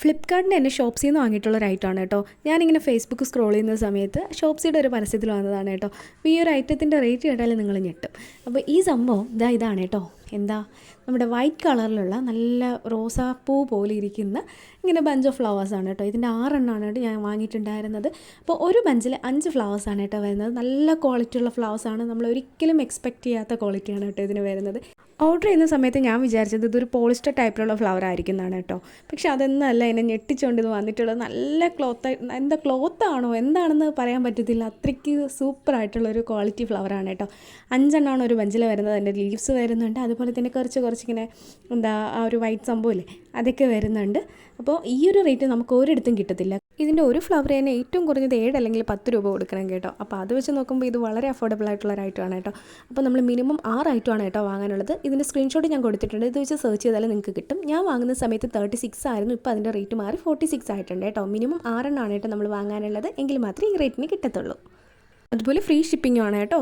ഫ്ലിപ്കാർട്ടിന് തന്നെ ഷോപ്സിൽ നിന്ന് വാങ്ങിയിട്ടുള്ള ഐറ്റമാണ് കേട്ടോ. ഞാനിങ്ങനെ ഫേസ്ബുക്ക് സ്ക്രോൾ ചെയ്യുന്ന സമയത്ത് ഷോപ്സിയുടെ ഒരു പരസ്യത്തിൽ വന്നതാണ് കേട്ടോ. അപ്പോൾ ഈ ഒരു ഐറ്റത്തിന്റെ റേറ്റ് കേട്ടാൽ നിങ്ങൾ ഞെട്ടും. അപ്പോൾ ഈ സംഭവം ഇതാ ഇതാണ് കേട്ടോ. എന്താ? നമ്മുടെ വൈറ്റ് കളറിലുള്ള നല്ല റോസാപ്പൂ പോലെ ഇരിക്കുന്ന ഇങ്ങനെ ബഞ്ച് ഓഫ് ഫ്ലവേഴ്സാണ് കേട്ടോ. ഇതിന്റെ ആറെണ്ണമാണ് കേട്ടോ ഞാൻ വാങ്ങിയിട്ടുണ്ടായിരുന്നത്. അപ്പോൾ ഒരു ബഞ്ചിൽ അഞ്ച് ഫ്ലവേഴ്സാണ് കേട്ടോ വരുന്നത്. നല്ല ക്വാളിറ്റിയുള്ള ഫ്ലവേഴ്സാണ് നമ്മൾ ഒരിക്കലും എക്സ്പെക്റ്റ് ചെയ്യാത്ത ക്വാളിറ്റിയാണ് കേട്ടോ ഇതിന് വരുന്നത്. ഓർഡർ ചെയ്യുന്ന സമയത്ത് ഞാൻ വിചാരിച്ചത് ഇതൊരു പോളിസ്റ്റർ ടൈപ്പിലുള്ള ഫ്ലവർ ആയിരിക്കും എന്നാണ് കേട്ടോ. പക്ഷെ അതൊന്നല്ല എന്നെ ഞെട്ടിച്ചുകൊണ്ട് ഇത് വന്നിട്ടുള്ളത്. നല്ല ക്ലോത്ത് എന്താ ക്ലോത്ത് ആണോ എന്താണെന്ന് പറയാൻ പറ്റത്തില്ല. അത്രയ്ക്ക് ഒരു ക്വാളിറ്റി ഫ്ലവറാണ് കേട്ടോ. അഞ്ചെണ്ണമാണ് ഒരു ബഞ്ചിൽ വരുന്നത് അതിന്റെ ലീവ്സ് വരുന്നുണ്ട്. അതുപോലെ തന്നെ കുറച്ച് കുറച്ചിങ്ങനെ എന്താ ആ ഒരു വൈറ്റ് സംഭവം ഇല്ലേ അതൊക്കെ വരുന്നുണ്ട്. അപ്പോൾ ഈ ഒരു റേറ്റ് നമുക്ക് ഒരിടത്തും കിട്ടത്തില്ല. ഇതിന്റെ ഒരു ഫ്ലവർ തന്നെ ഏറ്റവും കുറഞ്ഞത് ഏഴ് അല്ലെങ്കിൽ പത്ത് രൂപ കൊടുക്കണം കേട്ടോ. അപ്പോൾ അത് വെച്ച് നോക്കുമ്പോൾ ഇത് വളരെ അഫോർഡബിൾ ആയിട്ടുള്ള ഒരു ഐറ്റമാണ് കേട്ടോ. അപ്പോൾ നമ്മൾ മിനിമം ആറ് ഐറ്റമാണ് കേട്ടോ വാങ്ങാനുള്ളത്. ഇതിന്റെ സ്ക്രീൻഷോട്ട് ഞാൻ കൊടുത്തിട്ടുണ്ട്. ഇത് വെച്ച് സെർച്ച് ചെയ്താൽ നിങ്ങൾക്ക് കിട്ടും. ഞാൻ വാങ്ങുന്ന സമയത്ത് തേർട്ടി സിക്സ് ആയിരുന്നു. ഇപ്പോൾ അതിന്റെ റേറ്റ് മാറി ഫോർട്ടി സിക്സ് ആയിട്ടുണ്ട് കേട്ടോ. മിനിമം ആറെണ്ണമാണ് കേട്ടോ നമ്മൾ വാങ്ങാനുള്ളത്. എങ്കിൽ മാത്രമേ ഈ റേറ്റിന് കിട്ടത്തുള്ളൂ. അതുപോലെ ഫ്രീ ഷിപ്പിംഗും ആണ് കേട്ടോ.